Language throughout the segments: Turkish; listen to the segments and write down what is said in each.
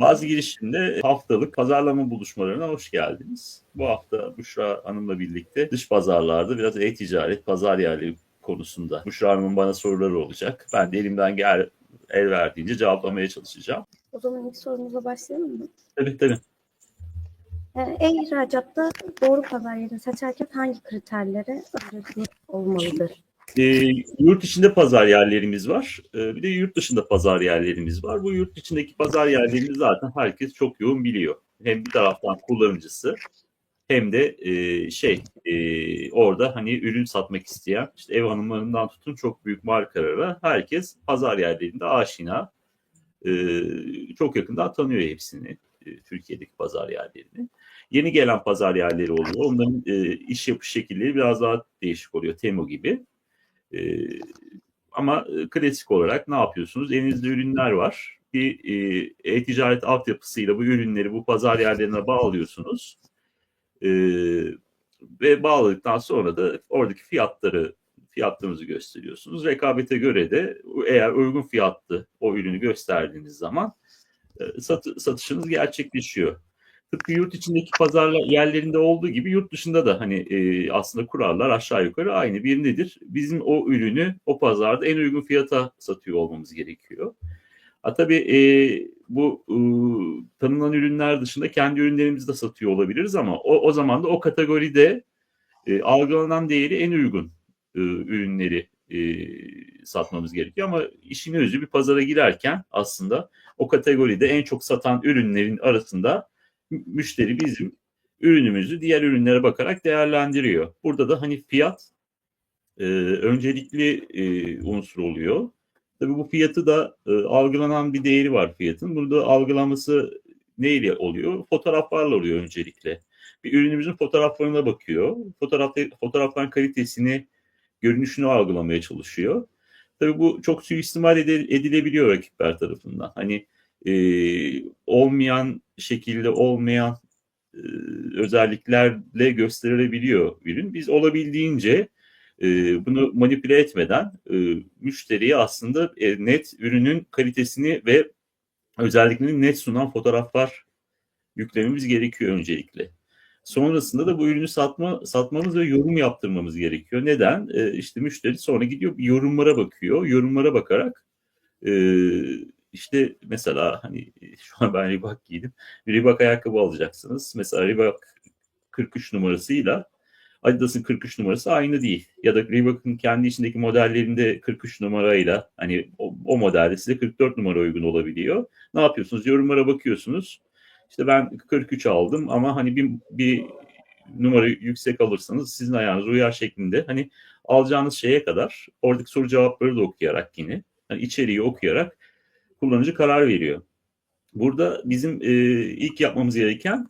Bazı girişimde haftalık pazarlama buluşmalarına hoş geldiniz. Bu hafta Büşra Hanım'la birlikte dış pazarlarda biraz e-ticaret, pazar yerleri konusunda Büşra Hanım'ın bana soruları olacak. Ben de elimden gel, el verdiğince cevaplamaya çalışacağım. O zaman ilk sorumuza başlayalım mı? Tabii tabii. Yani e-ihracatta doğru pazar yerini seçerken hangi kriterlere öncelikli olmalıdır? E, yurt içinde pazar yerlerimiz var. E, bir de yurt dışında pazar yerlerimiz var. Bu yurt içindeki pazar yerlerini zaten herkes çok yoğun biliyor. Hem bir taraftan kullanıcısı hem de e, şey e, orada hani ürün satmak isteyen işte ev hanımlarından tutun çok büyük markalara herkes pazar yerlerinde aşina. E, çok yakından tanıyor hepsini. E, Türkiye'deki pazar yerlerini. Yeni gelen pazar yerleri oluyor. Onların e, iş yapış şekilleri biraz daha değişik oluyor. Temo gibi. E, ama e, klasik olarak ne yapıyorsunuz? Elinizde ürünler var. Bir e, e-ticaret altyapısıyla bu ürünleri bu pazar yerlerine bağlıyorsunuz. E, ve bağladıktan sonra da oradaki fiyatları fiyatlarınızı gösteriyorsunuz. Rekabete göre de eğer uygun fiyatlı o ürünü gösterdiğiniz zaman e, satı, satışınız gerçekleşiyor. Tıpkı yurt içindeki pazar yerlerinde olduğu gibi yurt dışında da hani e, aslında kurallar aşağı yukarı aynı. Bir nedir? Bizim o ürünü o pazarda en uygun fiyata satıyor olmamız gerekiyor. Ha, tabii e, bu e, tanınan ürünler dışında kendi ürünlerimizi de satıyor olabiliriz ama o, o zaman da o kategoride e, algılanan değeri en uygun e, ürünleri e, satmamız gerekiyor. Ama işin özü bir pazara girerken aslında o kategoride en çok satan ürünlerin arasında müşteri bizim ürünümüzü diğer ürünlere bakarak değerlendiriyor. Burada da hani fiyat e, öncelikli e, unsur oluyor. Tabii bu fiyatı da e, algılanan bir değeri var fiyatın. Burada algılaması neyle oluyor? Fotoğraflarla oluyor öncelikle. Bir ürünümüzün fotoğraflarına bakıyor. Fotoğraf, fotoğrafların kalitesini, görünüşünü algılamaya çalışıyor. Tabii bu çok suistimal edilebiliyor rakipler tarafından. Hani e, olmayan şekilde olmayan e, özelliklerle gösterilebiliyor ürün. Biz olabildiğince e, bunu manipüle etmeden e, müşteriye aslında e, net ürünün kalitesini ve özelliklerini net sunan fotoğraflar yüklememiz gerekiyor öncelikle. Sonrasında da bu ürünü satma satmamız ve yorum yaptırmamız gerekiyor. Neden? E, işte müşteri sonra gidiyor yorumlara bakıyor. Yorumlara bakarak e, işte mesela hani şu an ben Reebok giydim. Reebok ayakkabı alacaksınız. Mesela Reebok 43 numarasıyla Adidas'ın 43 numarası aynı değil. Ya da Reebok'un kendi içindeki modellerinde 43 numarayla hani o, o modelde size 44 numara uygun olabiliyor. Ne yapıyorsunuz? Yorumlara bakıyorsunuz. İşte ben 43 aldım ama hani bir, bir numara yüksek alırsanız sizin ayağınız uyar şeklinde hani alacağınız şeye kadar oradaki soru cevapları da okuyarak yine hani içeriği okuyarak kullanıcı karar veriyor. Burada bizim e, ilk yapmamız gereken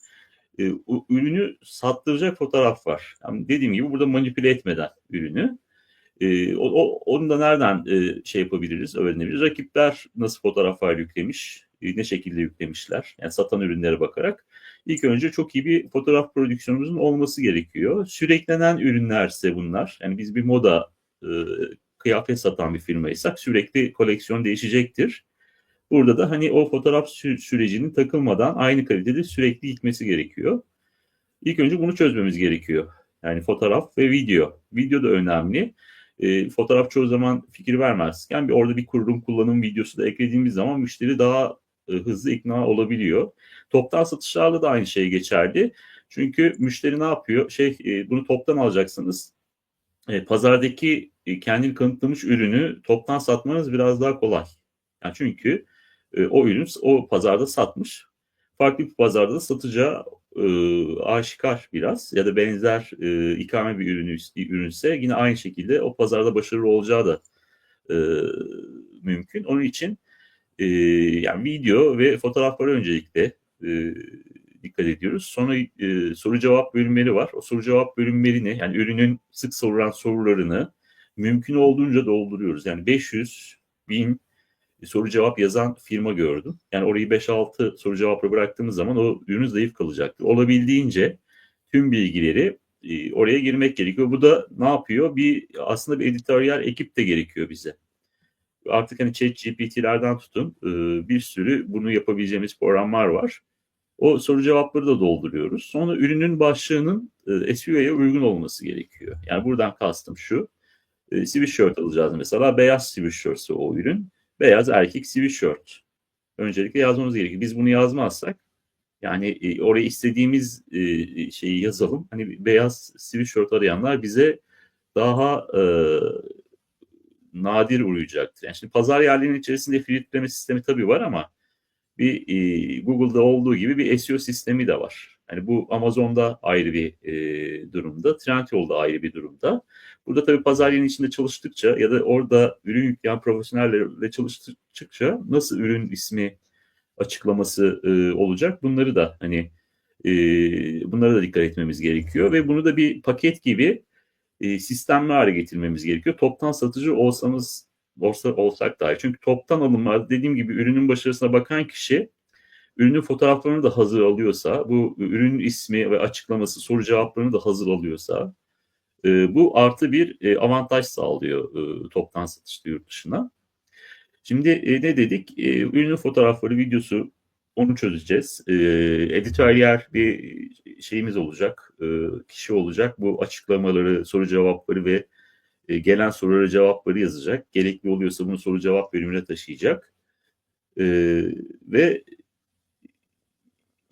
e, ürünü sattıracak fotoğraf var. Yani dediğim gibi burada manipüle etmeden ürünü. E, o, o, onu da nereden e, şey yapabiliriz, öğrenebiliriz. Rakipler nasıl fotoğraflar yüklemiş, e, ne şekilde yüklemişler. Yani satan ürünlere bakarak. İlk önce çok iyi bir fotoğraf prodüksiyonumuzun olması gerekiyor. Süreklenen ürünlerse bunlar. Yani biz bir moda e, kıyafet satan bir firmaysak sürekli koleksiyon değişecektir. Burada da hani o fotoğraf sü- sürecinin takılmadan aynı kalitede sürekli gitmesi gerekiyor. İlk önce bunu çözmemiz gerekiyor. Yani fotoğraf ve video. Video da önemli. E, fotoğraf çoğu zaman fikir vermez. Yani bir, orada bir kurulum kullanım videosu da eklediğimiz zaman müşteri daha e, hızlı ikna olabiliyor. Toptan satışlarla da aynı şey geçerli. Çünkü müşteri ne yapıyor? Şey e, bunu toptan alacaksınız. E, pazardaki e, kendini kanıtlamış ürünü toptan satmanız biraz daha kolay. Yani çünkü e, o ürün o pazarda satmış. Farklı bir pazarda da satacağı e, aşikar biraz ya da benzer e, ikame bir ürünü ürünse yine aynı şekilde o pazarda başarılı olacağı da e, mümkün. Onun için e, yani video ve fotoğrafları öncelikle e, dikkat ediyoruz. Sonra e, soru cevap bölümleri var. O soru cevap bölümlerini yani ürünün sık sorulan sorularını mümkün olduğunca dolduruyoruz. Yani 500, 1000 soru cevap yazan firma gördüm. Yani orayı 5-6 soru cevapla bıraktığımız zaman o ürün zayıf kalacaktır. Olabildiğince tüm bilgileri e, oraya girmek gerekiyor. Bu da ne yapıyor? Bir aslında bir editoryal ekip de gerekiyor bize. Artık hani chat GPT'lerden tutun e, bir sürü bunu yapabileceğimiz programlar var. O soru cevapları da dolduruyoruz. Sonra ürünün başlığının e, SEO'ya uygun olması gerekiyor. Yani buradan kastım şu. E, sweatshirt alacağız mesela. Beyaz sweatshirt'se o ürün. Beyaz erkek sweatshirt. Öncelikle yazmamız gerekiyor. Biz bunu yazmazsak yani e, oraya istediğimiz e, şeyi yazalım. Hani beyaz sweatshirt arayanlar bize daha e, nadir uğrayacaktır. Yani şimdi pazar yerlerinin içerisinde filtreleme sistemi tabii var ama bir e, Google'da olduğu gibi bir SEO sistemi de var. Yani bu Amazon'da ayrı bir e, durumda, Trendyol'da ayrı bir durumda. Burada tabii pazar yerinin içinde çalıştıkça ya da orada ürün yükleyen profesyonellerle çalıştıkça nasıl ürün ismi açıklaması e, olacak bunları da hani e, bunlara da dikkat etmemiz gerekiyor ve bunu da bir paket gibi e, sistemli hale getirmemiz gerekiyor. Toptan satıcı olsamız olsa, olsak dahi. Çünkü toptan alımlar dediğim gibi ürünün başarısına bakan kişi ürünün fotoğraflarını da hazır alıyorsa, bu ürünün ismi ve açıklaması, soru cevaplarını da hazır alıyorsa e, bu artı bir e, avantaj sağlıyor e, toptan satışta yurt dışına. Şimdi e, ne dedik? E, ürünün fotoğrafları, videosu onu çözeceğiz. E, editöryer bir şeyimiz olacak, e, kişi olacak. Bu açıklamaları, soru cevapları ve e, gelen sorulara cevapları yazacak. Gerekli oluyorsa bunu soru cevap bölümüne taşıyacak. E, ve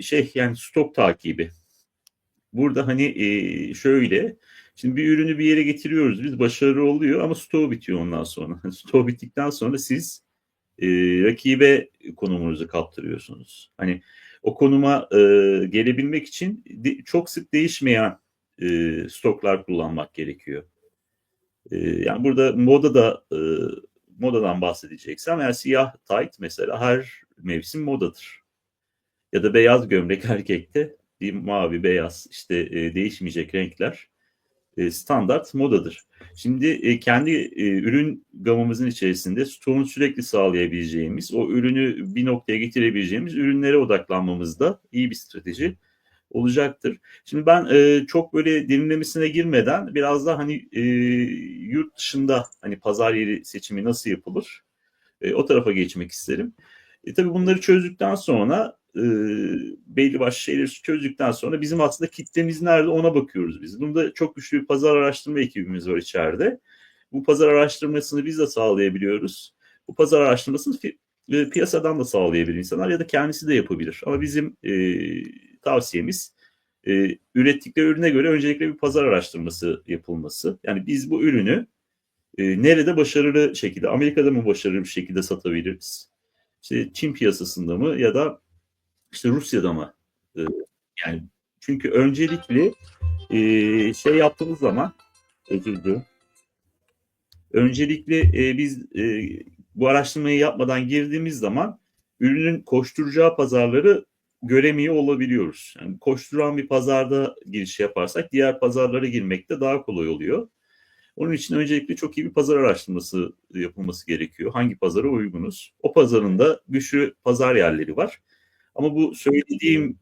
şey yani stok takibi. Burada hani e, şöyle Şimdi bir ürünü bir yere getiriyoruz. Biz başarılı oluyor ama stoğu bitiyor ondan sonra. stoğu bittikten sonra siz e, rakibe konumunuzu kaptırıyorsunuz. Hani o konuma e, gelebilmek için de, çok sık değişmeyen e, stoklar kullanmak gerekiyor. E, yani burada moda da e, modadan bahsedeceksem yani siyah tight mesela her mevsim modadır. Ya da beyaz gömlek erkekte bir mavi beyaz işte e, değişmeyecek renkler e, standart modadır. Şimdi e, kendi e, ürün gamımızın içerisinde stoğunu sürekli sağlayabileceğimiz, o ürünü bir noktaya getirebileceğimiz ürünlere odaklanmamız da iyi bir strateji olacaktır. Şimdi ben çok böyle derinlemesine girmeden biraz da hani yurt dışında hani pazar yeri seçimi nasıl yapılır o tarafa geçmek isterim. E, tabii bunları çözdükten sonra e, belli başlı şeyleri çözdükten sonra bizim aslında kitlemiz nerede ona bakıyoruz biz. Bunda çok güçlü bir pazar araştırma ekibimiz var içeride. Bu pazar araştırmasını biz de sağlayabiliyoruz. Bu pazar araştırmasını e, piyasadan da sağlayabilir insanlar ya da kendisi de yapabilir. Ama bizim e, tavsiyemiz e, ürettikleri ürüne göre öncelikle bir pazar araştırması yapılması. Yani biz bu ürünü e, nerede başarılı şekilde, Amerika'da mı başarılı bir şekilde satabiliriz? İşte Çin piyasasında mı ya da işte Rusya'da mı? E, yani çünkü öncelikli e, şey yaptığımız zaman özür diliyorum. Öncelikle e, biz e, bu araştırmayı yapmadan girdiğimiz zaman ürünün koşturacağı pazarları göremiyor olabiliyoruz. Yani koşturan bir pazarda giriş yaparsak diğer pazarlara girmek de daha kolay oluyor. Onun için öncelikle çok iyi bir pazar araştırması yapılması gerekiyor. Hangi pazara uygunuz? O pazarın da güçlü pazar yerleri var. Ama bu söylediğim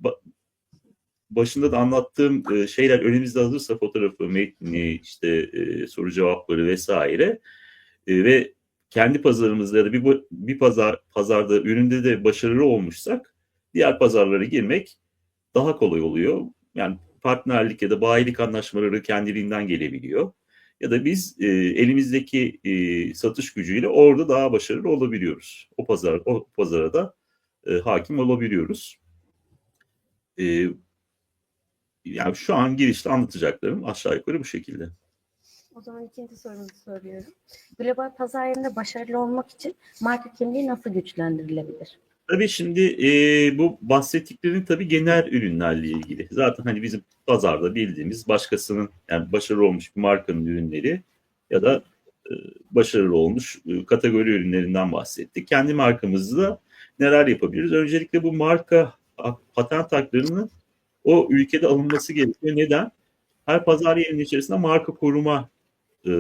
başında da anlattığım e, şeyler önümüzde hazırsa fotoğrafı, metni, işte e, soru cevapları vesaire e, ve kendi pazarımızda ya da bir, bir pazar pazarda üründe de başarılı olmuşsak diğer pazarlara girmek daha kolay oluyor. Yani partnerlik ya da bayilik anlaşmaları kendiliğinden gelebiliyor. Ya da biz e, elimizdeki e, satış gücüyle orada daha başarılı olabiliyoruz. O pazar o pazara da e, hakim olabiliyoruz. E, yani şu an girişte anlatacaklarım aşağı yukarı bu şekilde. O zaman ikinci sorumu soruyorum. Global pazar yerinde başarılı olmak için marka kimliği nasıl güçlendirilebilir? Tabii şimdi e, bu bahsettiklerin tabii genel ürünlerle ilgili. Zaten hani bizim pazarda bildiğimiz başkasının yani başarılı olmuş bir markanın ürünleri ya da e, başarılı olmuş e, kategori ürünlerinden bahsettik. Kendi markamızda neler yapabiliriz? Öncelikle bu marka patent haklarının o ülkede alınması gerekiyor. Neden? Her pazar yerinin içerisinde marka koruma e,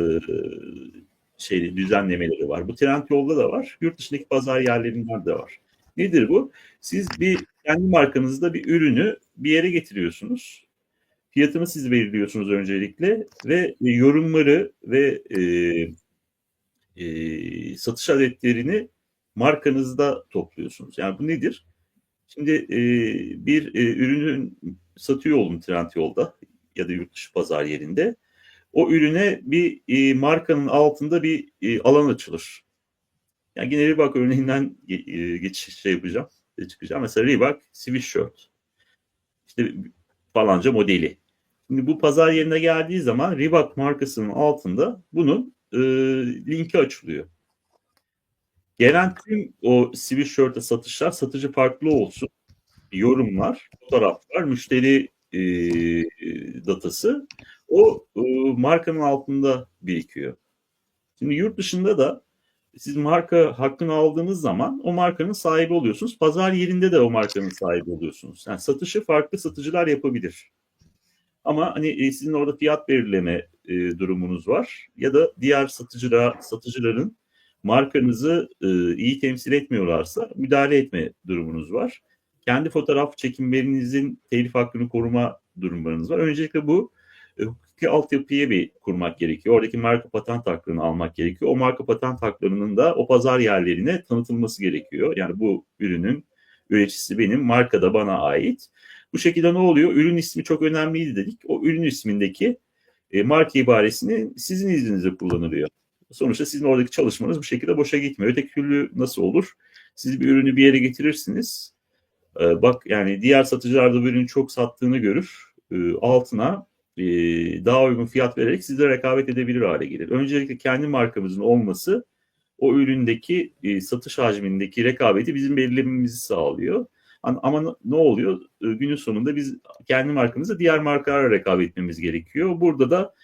şey düzenlemeleri var. Bu Trendyol'da da var. Yurt dışındaki pazar yerlerinden de var. Nedir bu? Siz bir kendi markanızda bir ürünü bir yere getiriyorsunuz. Fiyatını siz belirliyorsunuz öncelikle ve yorumları ve e, e, satış adetlerini markanızda topluyorsunuz. Yani bu nedir? Şimdi e, bir e, ürünün satıyor olun Trendyol'da ya da yurt dışı pazar yerinde. O ürüne bir e, markanın altında bir e, alan açılır. Yani yine Reebok örneğinden e, geçiş şey yapacağım. e, Çıkacağım. Mesela Reebok sweatshirt. İşte falanca modeli. Şimdi bu pazar yerine geldiği zaman Reebok markasının altında bunun e, linki açılıyor. Gelen tüm o sweatshirt'e satışlar satıcı farklı olsun. Yorumlar, fotoğraflar, müşteri e, datası o e, markanın altında birikiyor. Şimdi yurt dışında da siz marka hakkını aldığınız zaman o markanın sahibi oluyorsunuz. Pazar yerinde de o markanın sahibi oluyorsunuz. Yani satışı farklı satıcılar yapabilir. Ama hani e, sizin orada fiyat belirleme e, durumunuz var ya da diğer satıcılar satıcıların markanızı e, iyi temsil etmiyorlarsa müdahale etme durumunuz var. Kendi fotoğraf çekimlerinizin telif hakkını koruma durumlarınız var. Öncelikle bu e, hukuki altyapıyı bir kurmak gerekiyor. Oradaki marka patent haklarını almak gerekiyor. O marka patent haklarının da o pazar yerlerine tanıtılması gerekiyor. Yani bu ürünün üreticisi benim, marka da bana ait. Bu şekilde ne oluyor? Ürün ismi çok önemliydi dedik. O ürün ismindeki e, marka ibaresini sizin izninizle kullanılıyor. Sonuçta sizin oradaki çalışmanız bu şekilde boşa gitmiyor. Öteki türlü nasıl olur? Siz bir ürünü bir yere getirirsiniz. E, bak yani diğer satıcılar da bu ürünü çok sattığını görür. E, altına e, daha uygun fiyat vererek sizle rekabet edebilir hale gelir. Öncelikle kendi markamızın olması o üründeki e, satış hacmindeki rekabeti bizim belirlememizi sağlıyor. Ama ne oluyor? E, Günün sonunda biz kendi markamızla diğer markalarla rekabet etmemiz gerekiyor. Burada da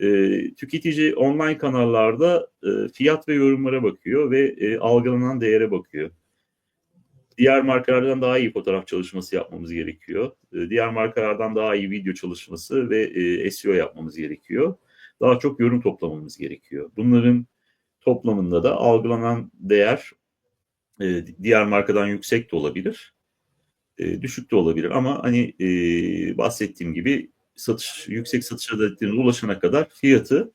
e, tüketici online kanallarda e, fiyat ve yorumlara bakıyor ve e, algılanan değere bakıyor. Diğer markalardan daha iyi fotoğraf çalışması yapmamız gerekiyor. E, diğer markalardan daha iyi video çalışması ve e, SEO yapmamız gerekiyor. Daha çok yorum toplamamız gerekiyor. Bunların toplamında da algılanan değer e, diğer markadan yüksek de olabilir, e, düşük de olabilir. Ama hani e, bahsettiğim gibi satış yüksek satış adetlerine ulaşana kadar fiyatı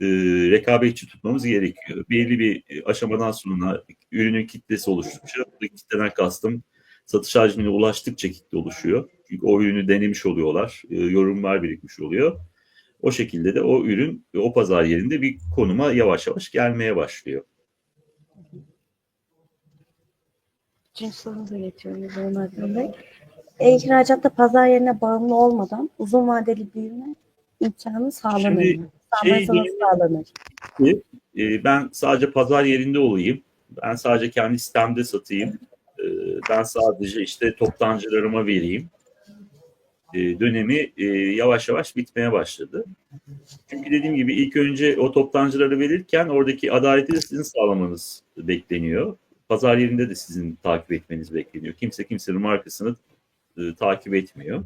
e, rekabetçi tutmamız gerekiyor. Belli bir aşamadan sonra ürünün kitlesi oluştukça, kitleden kastım satış hacmine ulaştıkça kitle oluşuyor. Çünkü o ürünü denemiş oluyorlar, e, yorumlar birikmiş oluyor. O şekilde de o ürün o pazar yerinde bir konuma yavaş yavaş gelmeye başlıyor. Üçüncü sorumuza geçiyorum o zaman Hakan Bey. E-ihracatta pazar yerine bağımlı olmadan uzun vadeli büyüme imkanı sağlanır Şimdi şey sağlanır? E, ben sadece pazar yerinde olayım. Ben sadece kendi sitemde satayım. E, ben sadece işte toptancılarıma vereyim. E, dönemi e, yavaş yavaş bitmeye başladı. Çünkü dediğim gibi ilk önce o toptancıları verirken oradaki adaleti de sizin sağlamanız bekleniyor. Pazar yerinde de sizin takip etmeniz bekleniyor. Kimse kimsenin markasını e, takip etmiyor.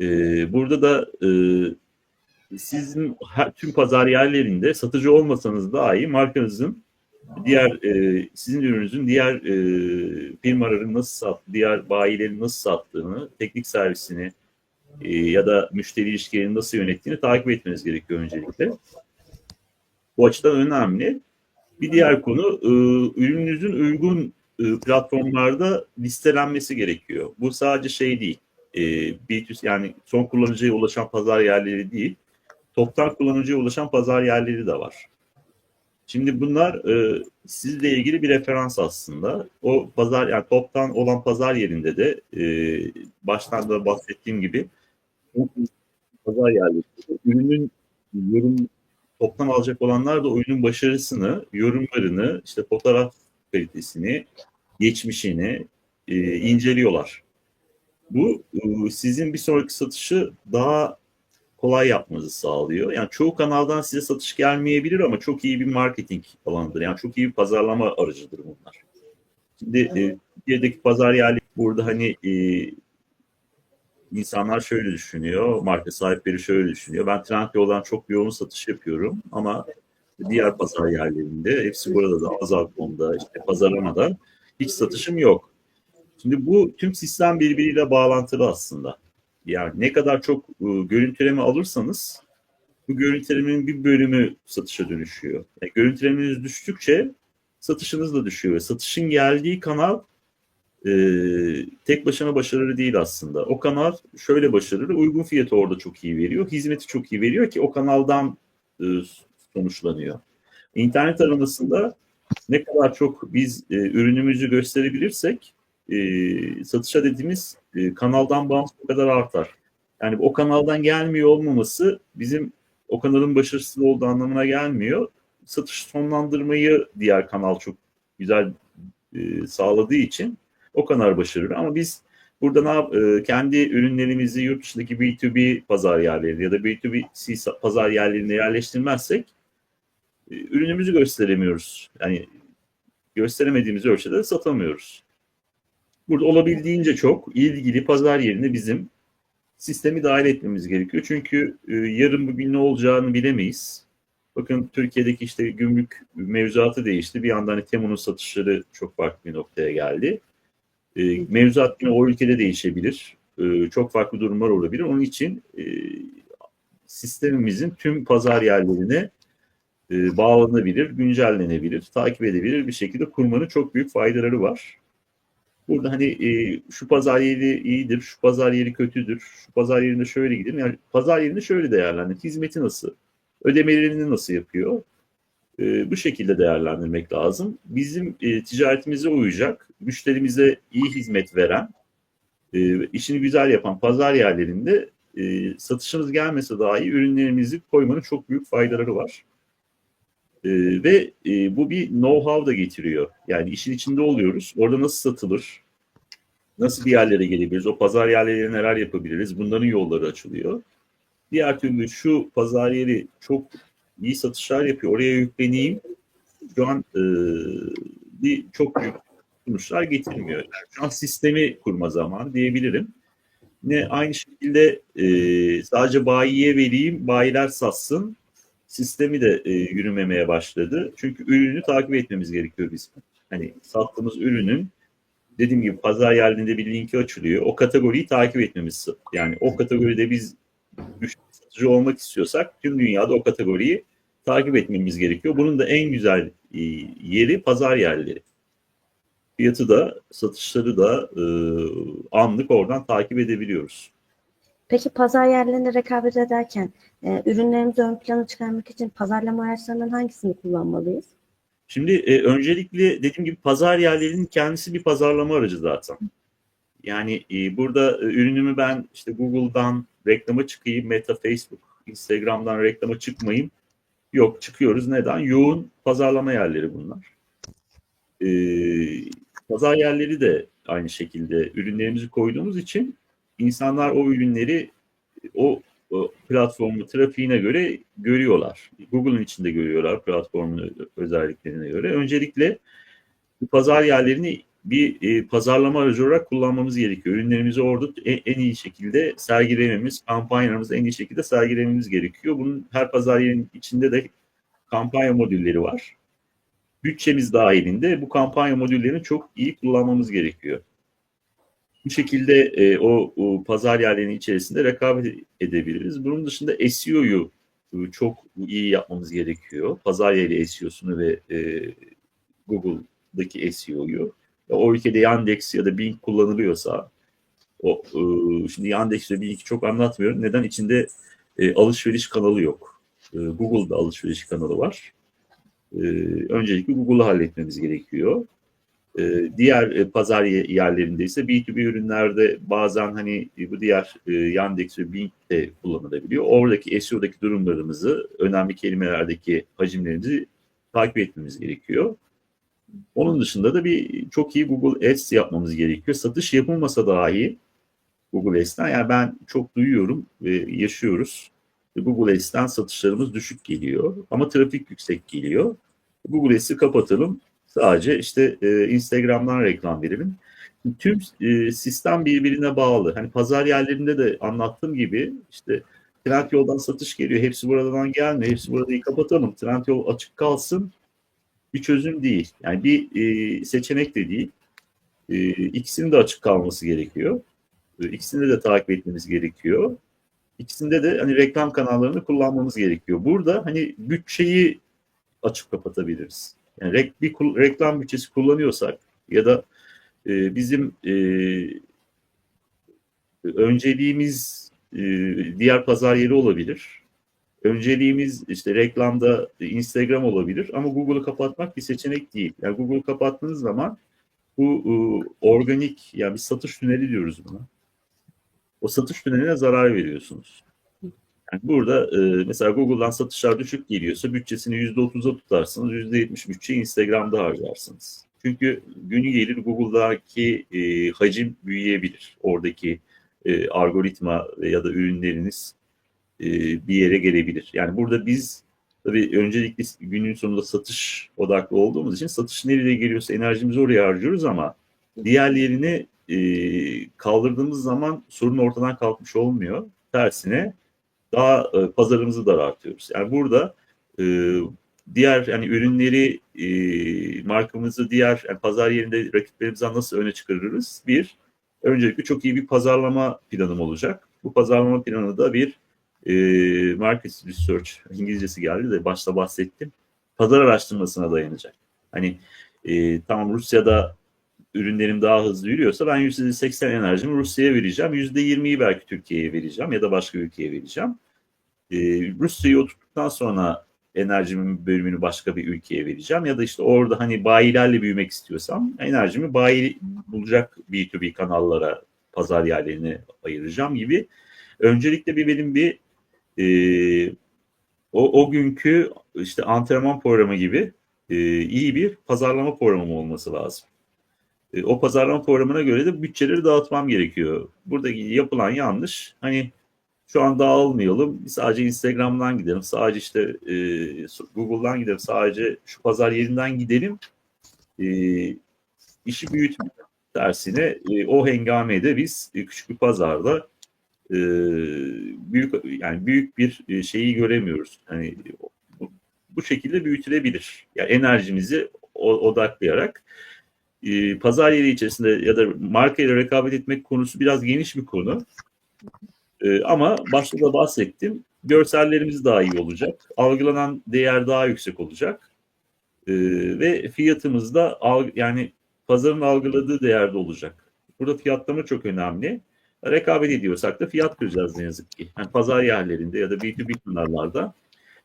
E, burada da e, sizin her, tüm pazar yerlerinde satıcı olmasanız dahi markanızın diğer e, sizin ürününüzün diğer e, firmaların nasıl sat, diğer bayilerin nasıl sattığını, teknik servisini e, ya da müşteri ilişkilerini nasıl yönettiğini takip etmeniz gerekiyor öncelikle. Bu açıdan önemli. Bir diğer konu e, ürününüzün uygun platformlarda listelenmesi gerekiyor. Bu sadece şey değil. E, B2C yani son kullanıcıya ulaşan pazar yerleri değil toptan kullanıcıya ulaşan pazar yerleri de var. Şimdi bunlar e, sizle ilgili bir referans aslında. O pazar yani toptan olan pazar yerinde de e, baştan da bahsettiğim gibi pazar yerleri ürünün yorum toptan alacak olanlar da oyunun başarısını, yorumlarını, işte fotoğraf kalitesini, geçmişini e, inceliyorlar. Bu e, sizin bir sonraki satışı daha kolay yapmanızı sağlıyor. Yani çoğu kanaldan size satış gelmeyebilir ama çok iyi bir marketing alanıdır. Yani çok iyi bir pazarlama aracıdır bunlar. Şimdi e, Türkiye'deki pazar yerleri burada hani e, insanlar şöyle düşünüyor, marka sahipleri şöyle düşünüyor. Ben Trendyol'dan çok yoğun satış yapıyorum ama diğer pazar yerlerinde hepsi burada da Azalcon'da işte pazarlamada hiç satışım yok. Şimdi bu tüm sistem birbiriyle bağlantılı aslında. Yani ne kadar çok e, görüntüleme alırsanız bu görüntülemenin bir bölümü satışa dönüşüyor. Yani görüntülemeniz düştükçe satışınız da düşüyor. Satışın geldiği kanal e, tek başına başarılı değil aslında. O kanal şöyle başarılı, uygun fiyatı orada çok iyi veriyor, hizmeti çok iyi veriyor ki o kanaldan e, sonuçlanıyor. İnternet aramasında ne kadar çok biz e, ürünümüzü gösterebilirsek e, satışa dediğimiz e, kanaldan bağımsız o kadar artar. Yani o kanaldan gelmiyor olmaması bizim o kanalın başarısız olduğu anlamına gelmiyor. Satış sonlandırmayı diğer kanal çok güzel e, sağladığı için o kanal başarılı. Ama biz burada ne yap- e, kendi ürünlerimizi yurt dışındaki B2B pazar yerleri ya da B2B C pazar yerlerine yerleştirmezsek ürünümüzü gösteremiyoruz. Yani gösteremediğimiz ölçüde de satamıyoruz. Burada olabildiğince çok ilgili pazar yerine bizim sistemi dahil etmemiz gerekiyor. Çünkü e, yarın bugün ne olacağını bilemeyiz. Bakın Türkiye'deki işte gümrük mevzuatı değişti. Bir yandan hani Temu'nun satışları çok farklı bir noktaya geldi. E, mevzuat yine o ülkede değişebilir. E, çok farklı durumlar olabilir. Onun için e, sistemimizin tüm pazar yerlerine e, bağlanabilir, güncellenebilir, takip edebilir bir şekilde kurmanın çok büyük faydaları var. Burada hani e, şu pazar yeri iyidir, şu pazar yeri kötüdür, şu pazar yerinde şöyle gidelim. Yani pazar yerini şöyle değerlendir. Hizmeti nasıl? Ödemelerini nasıl yapıyor? E, bu şekilde değerlendirmek lazım. Bizim e, ticaretimize uyacak, müşterimize iyi hizmet veren, e, işini güzel yapan pazar yerlerinde e, satışımız gelmese dahi ürünlerimizi koymanın çok büyük faydaları var. E, ve e, bu bir know-how da getiriyor. Yani işin içinde oluyoruz. Orada nasıl satılır? Nasıl bir yerlere gelebiliriz? O pazar yerlerine neler yapabiliriz? Bunların yolları açılıyor. Diğer türlü şu pazar yeri çok iyi satışlar yapıyor. Oraya yükleneyim. Şu an e, bir çok büyük sonuçlar getirmiyor. Şu an sistemi kurma zamanı diyebilirim. Ne aynı şekilde e, sadece bayiye vereyim, bayiler satsın sistemi de e, yürümemeye başladı. Çünkü ürünü takip etmemiz gerekiyor bizim. Hani sattığımız ürünün dediğim gibi pazar yerlerinde bir linki açılıyor. O kategoriyi takip etmemiz. Yani o kategoride biz satıcı olmak istiyorsak tüm dünyada o kategoriyi takip etmemiz gerekiyor. Bunun da en güzel e, yeri pazar yerleri. Fiyatı da satışları da e, anlık oradan takip edebiliyoruz. Peki pazar yerlerinde rekabet ederken e, ürünlerimizi ön plana çıkarmak için pazarlama araçlarından hangisini kullanmalıyız? Şimdi e, öncelikle dediğim gibi pazar yerlerinin kendisi bir pazarlama aracı zaten. Yani e, burada e, ürünümü ben işte Google'dan reklama çıkayım, Meta, Facebook, Instagram'dan reklama çıkmayayım. Yok çıkıyoruz. Neden? Yoğun pazarlama yerleri bunlar. E, pazar yerleri de aynı şekilde ürünlerimizi koyduğumuz için insanlar o ürünleri o, o platformu trafiğine göre görüyorlar. Google'ın içinde görüyorlar platformun özelliklerine göre. Öncelikle bu pazar yerlerini bir e, pazarlama aracı olarak kullanmamız gerekiyor. Ürünlerimizi orada en, en iyi şekilde sergilememiz, kampanyalarımızı en iyi şekilde sergilememiz gerekiyor. Bunun her pazar yerinin içinde de kampanya modülleri var. Bütçemiz dahilinde bu kampanya modüllerini çok iyi kullanmamız gerekiyor. Bu şekilde e, o, o pazar yerlerinin içerisinde rekabet edebiliriz. Bunun dışında SEO'yu e, çok iyi yapmamız gerekiyor. Pazar yeri SEO'sunu ve e, Google'daki SEO'yu. O ülkede Yandex ya da Bing kullanılıyorsa o e, şimdi Yandex ve Bing'i çok anlatmıyorum. Neden? içinde e, alışveriş kanalı yok. E, Google'da alışveriş kanalı var. E, öncelikle Google'u halletmemiz gerekiyor. Ee, diğer e, pazar yerlerinde ise B2B ürünlerde bazen hani bu diğer e, Yandex ve Bing de kullanılabiliyor. Oradaki SEO'daki durumlarımızı, önemli kelimelerdeki hacimlerimizi takip etmemiz gerekiyor. Onun dışında da bir çok iyi Google Ads yapmamız gerekiyor. Satış yapılmasa dahi Google Ads'ten yani ben çok duyuyorum ve yaşıyoruz. Google Ads'ten satışlarımız düşük geliyor ama trafik yüksek geliyor. Google Ads'i kapatalım. Sadece işte e, Instagram'dan reklam verelim. Tüm e, sistem birbirine bağlı. Hani pazar yerlerinde de anlattığım gibi işte Trendyol'dan satış geliyor. Hepsi buradan gelmiyor. Hepsi burada kapatalım. Trendyol açık kalsın. Bir çözüm değil. Yani bir e, seçenek de değil. E, ikisinin de açık kalması gerekiyor. E, ikisini de takip etmemiz gerekiyor. İkisinde de hani reklam kanallarını kullanmamız gerekiyor. Burada hani bütçeyi açıp kapatabiliriz. Yani rek- bir reklam bütçesi kullanıyorsak ya da e, bizim e, önceliğimiz e, diğer pazar yeri olabilir. Önceliğimiz işte reklamda Instagram olabilir ama Google'u kapatmak bir seçenek değil. Yani Google'u kapattığınız zaman bu e, organik yani bir satış tüneli diyoruz buna. O satış tüneline zarar veriyorsunuz. Yani burada e, mesela Google'dan satışlar düşük geliyorsa bütçesini %30'a tutarsınız, %70 bütçeyi Instagram'da harcarsınız. Çünkü günü gelir Google'daki e, hacim büyüyebilir. Oradaki e, algoritma ya da ürünleriniz e, bir yere gelebilir. Yani burada biz tabii öncelikle günün sonunda satış odaklı olduğumuz için satış nereye geliyorsa enerjimizi oraya harcıyoruz ama diğerlerini e, kaldırdığımız zaman sorun ortadan kalkmış olmuyor. Tersine daha e, pazarımızı daraltıyoruz. Yani burada e, diğer yani ürünleri e, markamızı diğer yani pazar yerinde rakiplerimizden nasıl öne çıkarırız? Bir, öncelikle çok iyi bir pazarlama planım olacak. Bu pazarlama planı da bir e, market research İngilizcesi geldi de başta bahsettim. Pazar araştırmasına dayanacak. Hani e, tamam Rusya'da ürünlerim daha hızlı yürüyorsa ben %80 enerjimi Rusya'ya vereceğim. %20'yi belki Türkiye'ye vereceğim ya da başka ülkeye vereceğim. E, Rusya'yı oturttuktan sonra enerjimin bölümünü başka bir ülkeye vereceğim. Ya da işte orada hani bayilerle büyümek istiyorsam enerjimi bayi bulacak B2B kanallara, pazar yerlerine ayıracağım gibi. Öncelikle bir benim bir e, o, o günkü işte antrenman programı gibi e, iyi bir pazarlama programı olması lazım. E, o pazarlama programına göre de bütçeleri dağıtmam gerekiyor. Buradaki yapılan yanlış hani şu an dağılmayalım. Sadece Instagram'dan gidelim. Sadece işte e, Google'dan gidelim. Sadece şu pazar yerinden gidelim. E, işi büyütme. Tersine e, o hengamede biz e, küçük bir pazarda e, büyük yani büyük bir e, şeyi göremiyoruz. Hani bu, bu şekilde büyütülebilir. Yani enerjimizi odaklayarak e, pazar yeri içerisinde ya da marka ile rekabet etmek konusu biraz geniş bir konu. E, ama başta da bahsettim. Görsellerimiz daha iyi olacak. Algılanan değer daha yüksek olacak. E, ve fiyatımız da yani pazarın algıladığı değerde olacak. Burada fiyatlama çok önemli. Rekabet ediyorsak da fiyat kıracağız ne yazık ki. Yani pazar yerlerinde ya da B2B kanallarda.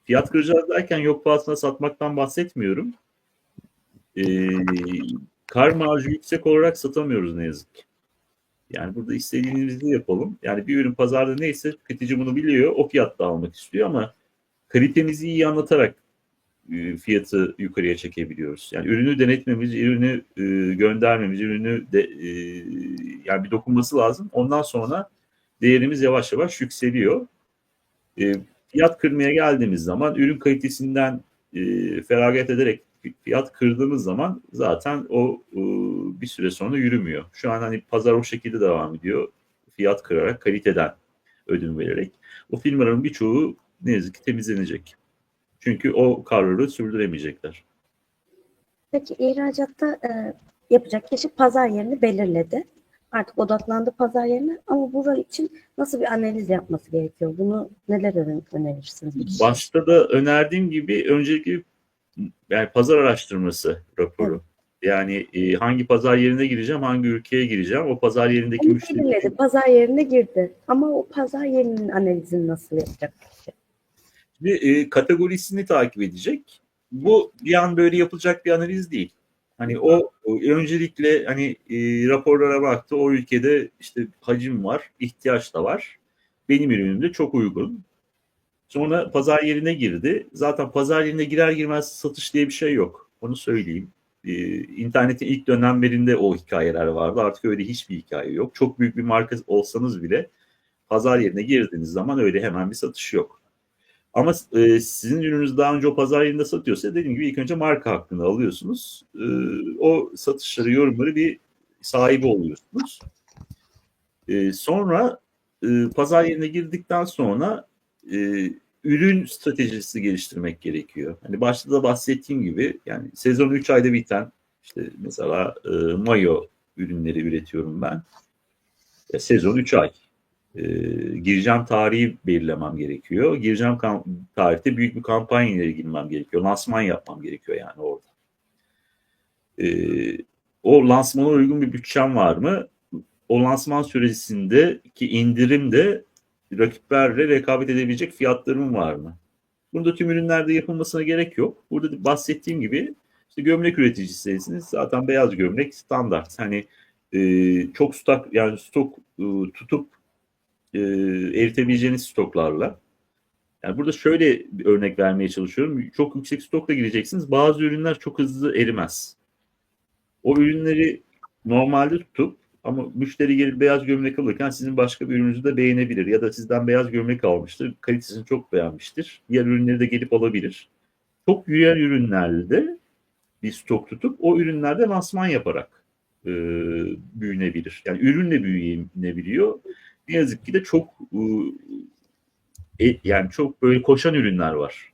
Fiyat kıracağız derken yok pahasına satmaktan bahsetmiyorum. E, kar marjı yüksek olarak satamıyoruz ne yazık ki. Yani burada istediğimizi yapalım. Yani bir ürün pazarda neyse tüketici bunu biliyor. O fiyatta almak istiyor ama kalitemizi iyi anlatarak e, fiyatı yukarıya çekebiliyoruz. Yani ürünü denetmemiz, ürünü e, göndermemiz, ürünü de e, yani bir dokunması lazım. Ondan sonra değerimiz yavaş yavaş yükseliyor. Fiyat kırmaya geldiğimiz zaman ürün kalitesinden feragat ederek fiyat kırdığımız zaman zaten o e, bir süre sonra yürümüyor. Şu an hani pazar o şekilde devam ediyor. Fiyat kırarak, kaliteden ödün vererek. O firmaların birçoğu ne yazık ki temizlenecek. Çünkü o kararı sürdüremeyecekler. Peki ihracatta e, yapacak kişi pazar yerini belirledi. Artık odaklandı pazar yerine ama bunun için nasıl bir analiz yapması gerekiyor? Bunu neler önerirsiniz? Başta da önerdiğim gibi öncelikle yani pazar araştırması raporu. Evet. Yani e, hangi pazar yerine gireceğim, hangi ülkeye gireceğim, o pazar yerindeki müşteri. Belirledi, pazar yerine girdi. Ama o pazar yerinin analizini nasıl yapacak? Şimdi e, kategorisini takip edecek. Bu bir an böyle yapılacak bir analiz değil. Hani o, öncelikle hani e, raporlara baktı. O ülkede işte hacim var, ihtiyaç da var. Benim ürünüm de çok uygun. Sonra pazar yerine girdi. Zaten pazar yerine girer girmez satış diye bir şey yok. Onu söyleyeyim. Ee, internetin ilk dönemlerinde o hikayeler vardı. Artık öyle hiçbir hikaye yok. Çok büyük bir marka olsanız bile pazar yerine girdiğiniz zaman öyle hemen bir satış yok. Ama e, sizin ürününüz daha önce o pazar yerinde satıyorsa dediğim gibi ilk önce marka hakkını alıyorsunuz. E, o satışları, yorumları bir sahibi oluyorsunuz. E, sonra e, pazar yerine girdikten sonra e, ürün stratejisi geliştirmek gerekiyor. Hani başta da bahsettiğim gibi yani sezon 3 ayda biten işte mesela e, mayo ürünleri üretiyorum ben. E, sezon 3 ay. e, gireceğim tarihi belirlemem gerekiyor. Gireceğim tarihte büyük bir kampanyaya girmem gerekiyor. Lansman yapmam gerekiyor yani orada. E, o lansmana uygun bir bütçem var mı? O lansman süresindeki indirim de rakiplerle rekabet edebilecek fiyatlarım var mı? Burada tüm ürünlerde yapılmasına gerek yok. Burada da bahsettiğim gibi işte gömlek üreticisiyseniz zaten beyaz gömlek standart. Hani e, çok stok yani stok e, tutup e, eritebileceğiniz stoklarla. Yani burada şöyle bir örnek vermeye çalışıyorum. Çok yüksek stokla gireceksiniz. Bazı ürünler çok hızlı erimez. O ürünleri normalde tutup ama müşteri gelip beyaz gömlek alırken sizin başka bir ürününüzü de beğenebilir. Ya da sizden beyaz gömlek almıştır. Kalitesini çok beğenmiştir. Diğer ürünleri de gelip alabilir. Çok yürüyen ürünlerde bir stok tutup o ürünlerde lansman yaparak e, büyünebilir. Yani ürünle büyüyebiliyor. Ne yazık ki de çok e, e, yani çok böyle koşan ürünler var.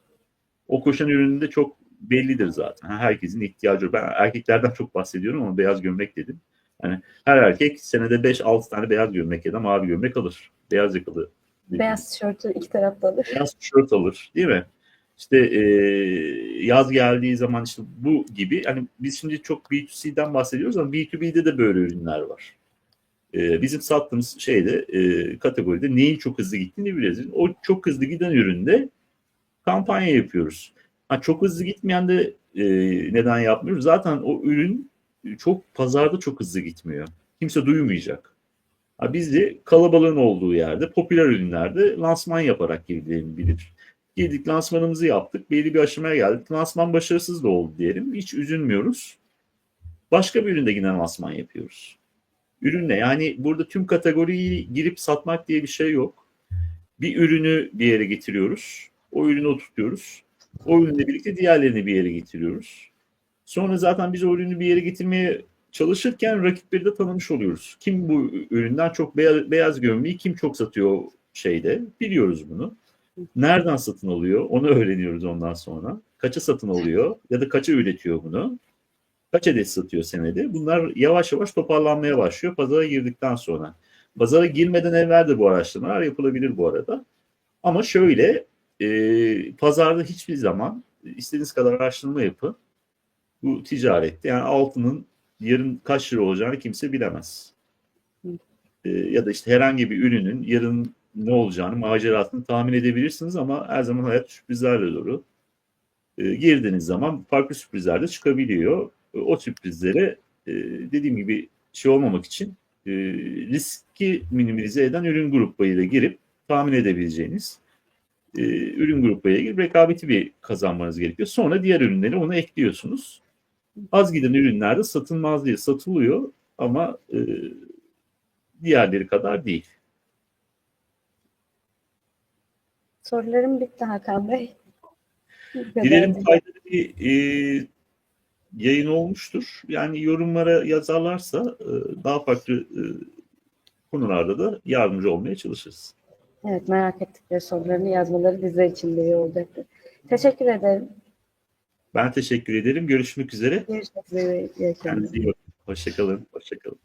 O koşan üründe çok bellidir zaten. Herkesin ihtiyacı. Ben erkeklerden çok bahsediyorum ama beyaz gömlek dedim. Yani her erkek senede 5-6 tane beyaz gömlek ya da mavi gömlek alır. Beyaz yakalı. Beyaz tişörtü iki tarafta alır. Beyaz tişört alır değil mi? İşte e, yaz geldiği zaman işte bu gibi hani biz şimdi çok B2C'den bahsediyoruz ama B2B'de de böyle ürünler var. E, bizim sattığımız şeyde e, kategoride neyin çok hızlı gittiğini biliriz. O çok hızlı giden üründe kampanya yapıyoruz. Ha, çok hızlı gitmeyen de e, neden yapmıyoruz? Zaten o ürün çok pazarda çok hızlı gitmiyor. Kimse duymayacak. Ha, biz de kalabalığın olduğu yerde, popüler ürünlerde lansman yaparak gidilebilir. Girdik lansmanımızı yaptık. Belli bir aşamaya geldik. Lansman başarısız da oldu diyelim. Hiç üzülmüyoruz. Başka bir üründe yine lansman yapıyoruz. Ürünle yani burada tüm kategoriyi girip satmak diye bir şey yok. Bir ürünü bir yere getiriyoruz. O ürünü oturtuyoruz. O ürünle birlikte diğerlerini bir yere getiriyoruz. Sonra zaten biz o ürünü bir yere getirmeye çalışırken rakipleri de tanımış oluyoruz. Kim bu üründen çok beyaz, beyaz gömleği kim çok satıyor şeyde biliyoruz bunu. Nereden satın alıyor onu öğreniyoruz ondan sonra. Kaça satın alıyor ya da kaça üretiyor bunu. Kaç adet satıyor senede. Bunlar yavaş yavaş toparlanmaya başlıyor pazara girdikten sonra. Pazara girmeden evvel de bu araştırmalar yapılabilir bu arada. Ama şöyle e, pazarda hiçbir zaman istediğiniz kadar araştırma yapın. Bu ticarette yani altının yarın kaç lira olacağını kimse bilemez. E, ya da işte herhangi bir ürünün yarın ne olacağını, macerasını tahmin edebilirsiniz ama her zaman hayat sürprizlerle dolu. E, girdiğiniz zaman farklı sürprizler de çıkabiliyor. E, o sürprizlere e, dediğim gibi şey olmamak için e, riski minimize eden ürün gruplarıyla girip tahmin edebileceğiniz e, ürün gruplarıyla girip rekabeti bir kazanmanız gerekiyor. Sonra diğer ürünleri ona ekliyorsunuz. Az giden ürünlerde satılmaz diye satılıyor ama e, diğerleri kadar değil. Sorularım bitti Hakan Bey. Dilerim faydalı bir e, yayın olmuştur. Yani yorumlara yazarlarsa e, daha farklı e, konularda da yardımcı olmaya çalışırız. Evet merak ettikleri sorularını yazmaları bizler için de iyi olacaktır. Teşekkür ederim. Ben teşekkür ederim. Görüşmek üzere. Görüşmek üzere. İyi akşamlar. Hoşçakalın. Hoşçakalın.